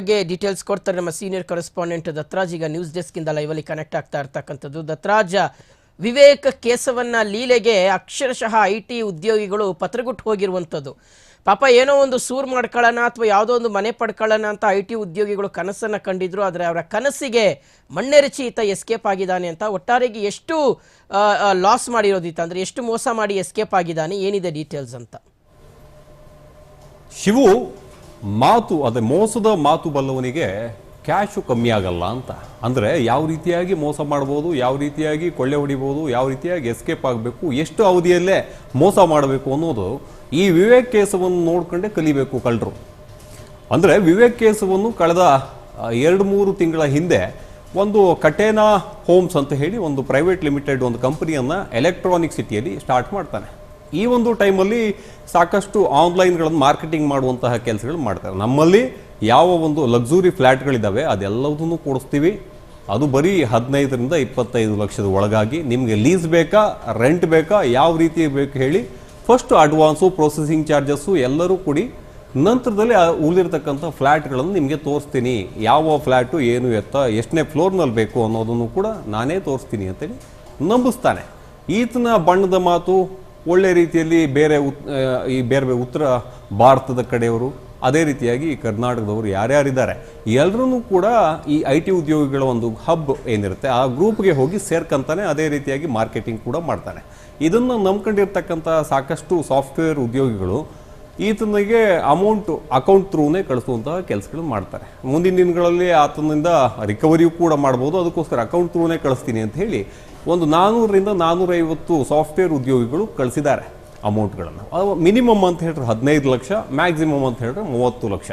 ಬಗ್ಗೆ ಡೀಟೇಲ್ಸ್ ಕೊಡ್ತಾರೆ. ನಮ್ಮ ಸೀನಿಯರ್ ಕರೆಸ್ಪಾಂಡೆಂಟ್ ದತ್ರಾಜ್ ಈಗ ನ್ಯೂಸ್ ಡೆಸ್ಕ್ ಇಂದ ಲೈವ್ ಅಲ್ಲಿ ಕನೆಕ್ಟ್ ಆಗ್ತಾ ಇರ್ತಕ್ಕಂಥದ್ದು. ದತ್ರಾಜ, ವಿವೇಕ ಕೇಸವನ್ನ ಲೀಲೆಗೆ ಅಕ್ಷರಶಃ ಐ ಟಿ ಉದ್ಯೋಗಿಗಳು ಪತ್ರಗುಟ್ಟು ಹೋಗಿರುವಂಥದ್ದು. ಪಾಪ ಏನೋ ಒಂದು ಸೂರ್ ಮಾಡ್ಕೊಳ್ಳೋಣ ಅಥವಾ ಯಾವುದೋ ಒಂದು ಮನೆ ಪಡ್ಕೊಳ್ಳೋಣ ಅಂತ ಐ ಟಿ ಉದ್ಯೋಗಿಗಳು ಕನಸನ್ನ ಕಂಡಿದ್ರು. ಆದರೆ ಅವರ ಕನಸಿಗೆ ಮಣ್ಣೆರಚಿ ಈತ ಎಸ್ಕೇಪ್ ಆಗಿದ್ದಾನೆ ಅಂತ ಒಟ್ಟಾರೆಗೆ ಎಷ್ಟು ಲಾಸ್ ಮಾಡಿರೋದಿತ್ತ ಅಂದರೆ ಎಷ್ಟು ಮೋಸ ಮಾಡಿ ಎಸ್ಕೇಪ್ ಆಗಿದ್ದಾನೆ, ಏನಿದೆ ಡೀಟೇಲ್ಸ್ ಅಂತ? ಶಿವು ಮಾತು, ಅದೇ ಮೋಸದ ಮಾತು ಬಲ್ಲವನಿಗೆ ಕ್ಯಾಶು ಕಮ್ಮಿ ಆಗಲ್ಲ ಅಂತ. ಅಂದರೆ ಯಾವ ರೀತಿಯಾಗಿ ಮೋಸ ಮಾಡ್ಬೋದು, ಯಾವ ರೀತಿಯಾಗಿ ಕೊಳ್ಳೆ ಹೊಡಿಬೋದು, ಯಾವ ರೀತಿಯಾಗಿ ಎಸ್ಕೇಪ್ ಆಗಬೇಕು, ಎಷ್ಟು ಅವಧಿಯಲ್ಲೇ ಮೋಸ ಮಾಡಬೇಕು ಅನ್ನೋದು ಈ ವಿವೇಕ್ ಕೇಸವನ್ನು ನೋಡ್ಕೊಂಡೇ ಕಲಿಬೇಕು ಕಳ್ಳರು. ಅಂದರೆ ವಿವೇಕ್ ಕೇಸವನ್ನು ಕಳೆದ ಎರಡು ಮೂರು ತಿಂಗಳ ಹಿಂದೆ ಒಂದು ಕಟೇನಾ ಹೋಮ್ಸ್ ಅಂತ ಹೇಳಿ ಒಂದು ಪ್ರೈವೇಟ್ ಲಿಮಿಟೆಡ್ ಒಂದು ಕಂಪನಿಯನ್ನು ಎಲೆಕ್ಟ್ರಾನಿಕ್ ಸಿಟಿಯಲ್ಲಿ ಸ್ಟಾರ್ಟ್ ಮಾಡ್ತಾನೆ. ಈ ಒಂದು ಟೈಮಲ್ಲಿ ಸಾಕಷ್ಟು ಆನ್ಲೈನ್ಗಳನ್ನು ಮಾರ್ಕೆಟಿಂಗ್ ಮಾಡುವಂತಹ ಕೆಲಸಗಳು ಮಾಡ್ತಾರೆ. ನಮ್ಮಲ್ಲಿ ಯಾವ ಒಂದು ಲಕ್ಸುರಿ ಫ್ಲ್ಯಾಟ್ಗಳಿದ್ದಾವೆ ಅದೆಲ್ಲದನ್ನು ಕೊಡಿಸ್ತೀವಿ. ಅದು ಬರೀ ಹದಿನೈದರಿಂದ ಇಪ್ಪತ್ತೈದು ಲಕ್ಷದ ಒಳಗಾಗಿ ನಿಮಗೆ ಲೀಸ್ ಬೇಕಾ, ರೆಂಟ್ ಬೇಕಾ, ಯಾವ ರೀತಿ ಬೇಕು ಹೇಳಿ ಫಸ್ಟ್ ಅಡ್ವಾನ್ಸು, ಪ್ರೊಸೆಸಿಂಗ್ ಚಾರ್ಜಸ್ಸು ಎಲ್ಲರೂ ಕೊಡಿ ನಂತರದಲ್ಲಿ ಉಳಿದಿರ್ತಕ್ಕಂಥ ಫ್ಲ್ಯಾಟ್ಗಳನ್ನು ನಿಮಗೆ ತೋರಿಸ್ತೀನಿ. ಯಾವ ಫ್ಲ್ಯಾಟು ಏನು ಎತ್ತ, ಎಷ್ಟನೇ ಫ್ಲೋರ್ನಲ್ಲಿ ಬೇಕು ಅನ್ನೋದನ್ನು ಕೂಡ ನಾನೇ ತೋರಿಸ್ತೀನಿ ಅಂತೇಳಿ ನಂಬಿಸ್ತಾನೆ. ಈತನ ಬಣ್ಣದ ಮಾತು ಒಳ್ಳೆ ರೀತಿಯಲ್ಲಿ ಬೇರೆ ಉತ್- ಈ ಬೇರೆ ಉತ್ತರ ಭಾರತದ ಕಡೆಯವರು, ಅದೇ ರೀತಿಯಾಗಿ ಕರ್ನಾಟಕದವರು ಯಾರ್ಯಾರಿದ್ದಾರೆ ಎಲ್ಲರೂ ಕೂಡ ಈ ಐ ಟಿ ಉದ್ಯೋಗಿಗಳ ಒಂದು ಹಬ್ ಏನಿರುತ್ತೆ, ಆ ಗ್ರೂಪ್ಗೆ ಹೋಗಿ ಸೇರ್ಕಂತಾನೆ ಅದೇ ರೀತಿಯಾಗಿ ಮಾರ್ಕೆಟಿಂಗ್ ಕೂಡ ಮಾಡ್ತಾನೆ. ಇದನ್ನು ನಂಬ್ಕೊಂಡಿರ್ತಕ್ಕಂಥ ಸಾಕಷ್ಟು ಸಾಫ್ಟ್ವೇರ್ ಉದ್ಯೋಗಿಗಳು ಈತನಿಗೆ ಅಮೌಂಟ್ ಅಕೌಂಟ್ ಥ್ರೂನೇ ಕಳಿಸುವಂತಹ ಕೆಲಸಗಳು ಮಾಡ್ತಾರೆ. ಮುಂದಿನ ದಿನಗಳಲ್ಲಿ ಆತನಿಂದ ರಿಕವರಿಯೂ ಕೂಡ ಮಾಡ್ಬೋದು. ಅದಕ್ಕೋಸ್ಕರ ಅಕೌಂಟ್ ಥ್ರೂನೇ ಕಳಿಸ್ತೀನಿ ಅಂತ ಹೇಳಿ ಒಂದು ನಾನ್ನೂರರಿಂದ ನಾನ್ನೂರೈವತ್ತು ಸಾಫ್ಟ್ವೇರ್ ಉದ್ಯೋಗಿಗಳು ಕಳಿಸಿದ್ದಾರೆ ಅಮೌಂಟ್ಗಳನ್ನು ಮಿನಿಮಮ್ ಅಂತ ಹೇಳಿದ್ರೆ ಹದಿನೈದು ಲಕ್ಷ ಮ್ಯಾಕ್ಸಿಮಮ್ ಅಂತ ಹೇಳಿದ್ರೆ ಮೂವತ್ತು ಲಕ್ಷ.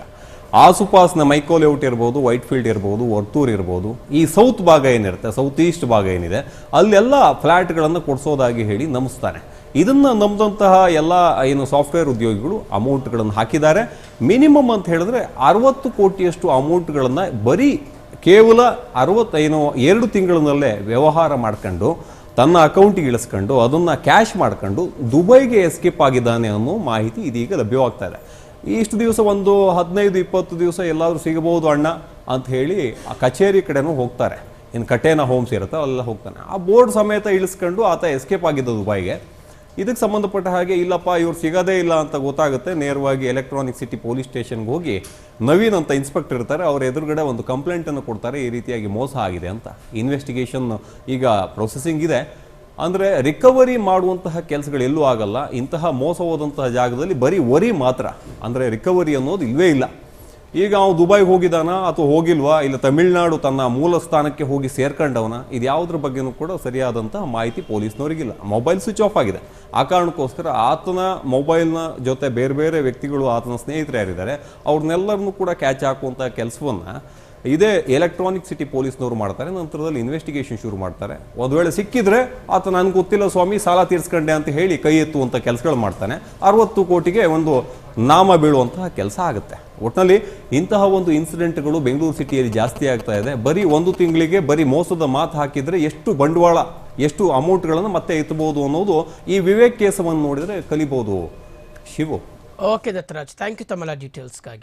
ಆಸುಪಾಸ್ನ ಮೈಕೋ ಲೇಔಟ್ ಇರ್ಬೋದು ವೈಟ್ ಫೀಲ್ಡ್ ಇರ್ಬೋದು, ವರ್ತೂರ್ ಇರ್ಬೋದು, ಈ ಸೌತ್ ಭಾಗ ಏನಿರುತ್ತೆ, ಸೌತ್ ಈಸ್ಟ್ ಭಾಗ ಏನಿದೆ, ಅಲ್ಲೆಲ್ಲ ಫ್ಲ್ಯಾಟ್ಗಳನ್ನು ಕೊಡಿಸೋದಾಗಿ ಹೇಳಿ ನಂಬಿಸ್ತಾನೆ ಇದನ್ನ ನಂಬಿದಂತಹ ಎಲ್ಲ, ಏನು ಸಾಫ್ಟ್ವೇರ್ ಉದ್ಯೋಗಿಗಳು ಅಮೌಂಟ್ಗಳನ್ನು ಹಾಕಿದ್ದಾರೆ. ಮಿನಿಮಮ್ ಅಂತ ಹೇಳಿದ್ರೆ ಅರವತ್ತು ಕೋಟಿಯಷ್ಟು ಅಮೌಂಟ್ಗಳನ್ನು ಬರೀ ಕೇವಲ ಅರವತ್ತೈನೋ, ಎರಡು ತಿಂಗಳಿನಲ್ಲೇ ವ್ಯವಹಾರ ಮಾಡ್ಕೊಂಡು, ತನ್ನ ಅಕೌಂಟಿಗೆ ಇಳಿಸ್ಕೊಂಡು, ಅದನ್ನು ಕ್ಯಾಶ್ ಮಾಡ್ಕೊಂಡು ದುಬೈಗೆ ಎಸ್ಕೇಪ್ ಆಗಿದ್ದಾನೆ ಅನ್ನೋ ಮಾಹಿತಿ ಇದೀಗ ಲಭ್ಯವಾಗ್ತಾ ಇದೆ. ಇಷ್ಟು ದಿವಸ ಒಂದು ಹದಿನೈದು, ಇಪ್ಪತ್ತು ದಿವಸ ಎಲ್ಲಾದರೂ ಸಿಗಬಹುದು ಅಣ್ಣ ಅಂತ ಹೇಳಿ ಆ ಕಚೇರಿ ಕಡೆನೂ ಹೋಗ್ತಾರೆ. ಇನ್ನು ಕಟೇನ ಹೋಮ್ಸ್ ಇರುತ್ತೆ ಅಲ್ಲೆಲ್ಲ ಹೋಗ್ತಾನೆ. ಆ ಬೋರ್ಡ್ ಸಮೇತ ಇಳಿಸ್ಕೊಂಡು ಆತ ಎಸ್ಕೇಪ್ ಆಗಿದ್ದ ದುಬೈಗೆ. ಇದಕ್ಕೆ ಸಂಬಂಧಪಟ್ಟ ಹಾಗೆ, ಇಲ್ಲಪ್ಪ, ಇವ್ರು ಸಿಗೋದೇ ಇಲ್ಲ ಅಂತ ಗೊತ್ತಾಗುತ್ತೆ. ನೇರವಾಗಿ ಎಲೆಕ್ಟ್ರಾನಿಕ್ ಸಿಟಿ ಪೊಲೀಸ್ ಸ್ಟೇಷನ್ಗೆ ಹೋಗಿ ನವೀನ್ ಅಂತ ಇನ್ಸ್ಪೆಕ್ಟರ್ ಇರ್ತಾರೆ. ಅವ್ರ ಎದುರುಗಡೆ ಒಂದು ಕಂಪ್ಲೇಂಟನ್ನು ಕೊಡ್ತಾರೆ. ಈ ರೀತಿಯಾಗಿ ಮೋಸ ಆಗಿದೆ ಅಂತ. ಇನ್ವೆಸ್ಟಿಗೇಷನ್ ಈಗ ಪ್ರೊಸೆಸಿಂಗ್ ಇದೆ. ಅಂದರೆ ರಿಕವರಿ ಮಾಡುವಂತಹ ಕೆಲಸಗಳು ಎಲ್ಲೂ ಆಗಲ್ಲ. ಇಂತಹ ಮೋಸ ಹೋದಂತಹ ಜಾಗದಲ್ಲಿ ಬರೀ ವರಿ ಮಾತ್ರ. ಅಂದರೆ ರಿಕವರಿ ಅನ್ನೋದು ಇಲ್ವೇ ಇಲ್ಲ. ಈಗ ಅವನು ದುಬೈಗೆ ಹೋಗಿದಾನ ಅಥವಾ ಹೋಗಿಲ್ವಾ? ಇಲ್ಲ ತಮಿಳ್ನಾಡು ತನ್ನ ಮೂಲ ಸ್ಥಾನಕ್ಕೆ ಹೋಗಿ ಸೇರ್ಕೊಂಡವನ? ಇದು ಯಾವುದ್ರ ಬಗ್ಗೆನೂ ಕೂಡ ಸರಿಯಾದಂಥ ಮಾಹಿತಿ ಪೊಲೀಸ್ನವರಿಗಿಲ್ಲ. ಮೊಬೈಲ್ ಸ್ವಿಚ್ ಆಫ್ ಆಗಿದೆ. ಆ ಕಾರಣಕ್ಕೋಸ್ಕರ ಆತನ ಮೊಬೈಲ್ನ ಜೊತೆ ಬೇರೆ ಬೇರೆ ವ್ಯಕ್ತಿಗಳು, ಆತನ ಸ್ನೇಹಿತರು ಯಾರಿದ್ದಾರೆ, ಅವ್ರನ್ನೆಲ್ಲರನ್ನೂ ಕೂಡ ಕ್ಯಾಚ್ ಹಾಕುವಂಥ ಕೆಲಸವನ್ನ ಇದೇ ಎಲೆಕ್ಟ್ರಾನಿಕ್ ಸಿಟಿ ಪೊಲೀಸ್ನವರು ಮಾಡ್ತಾರೆ. ನಂತರದಲ್ಲಿ ಇನ್ವೆಸ್ಟಿಗೇಷನ್ ಶುರು ಮಾಡ್ತಾರೆ. ಒಂದು ವೇಳೆ ಸಿಕ್ಕಿದ್ರೆ ಆತ ನನಗೆ ಗೊತ್ತಿಲ್ಲ ಸ್ವಾಮಿ, ಸಾಲ ತೀರಿಸ್ಕೊಂಡೆ ಅಂತ ಹೇಳಿ ಕೈ ಎತ್ತುವಂಥ ಕೆಲಸಗಳು ಮಾಡ್ತಾನೆ. ಅರವತ್ತು ಕೋಟಿಗೆ ಒಂದು ನಾಮ ಬೀಳುವಂತಹ ಕೆಲಸ ಆಗುತ್ತೆ. ಒಟ್ಟಿನಲ್ಲಿ ಇಂತಹ ಒಂದು ಇನ್ಸಿಡೆಂಟ್ಗಳು ಬೆಂಗಳೂರು ಸಿಟಿಯಲ್ಲಿ ಜಾಸ್ತಿ ಆಗ್ತಾ ಇದೆ. ಬರೀ ಒಂದು ತಿಂಗಳಿಗೆ ಬರೀ ಮೋಸದ ಮಾತು ಹಾಕಿದರೆ ಎಷ್ಟು ಬಂಡವಾಳ, ಎಷ್ಟು ಅಮೌಂಟ್ಗಳನ್ನು ಮತ್ತೆ ಎತ್ತಬಹುದು ಅನ್ನೋದು ಈ ವಿವೇಕ್ ಕೇಸವನ್ನು ನೋಡಿದರೆ ಕಲಿಬಹುದು Shivu. Okay Dattaraj thank you ತಮ್ಮಲ್ಲ ಡೀಟೇಲ್ಸ್ಗಾಗಿ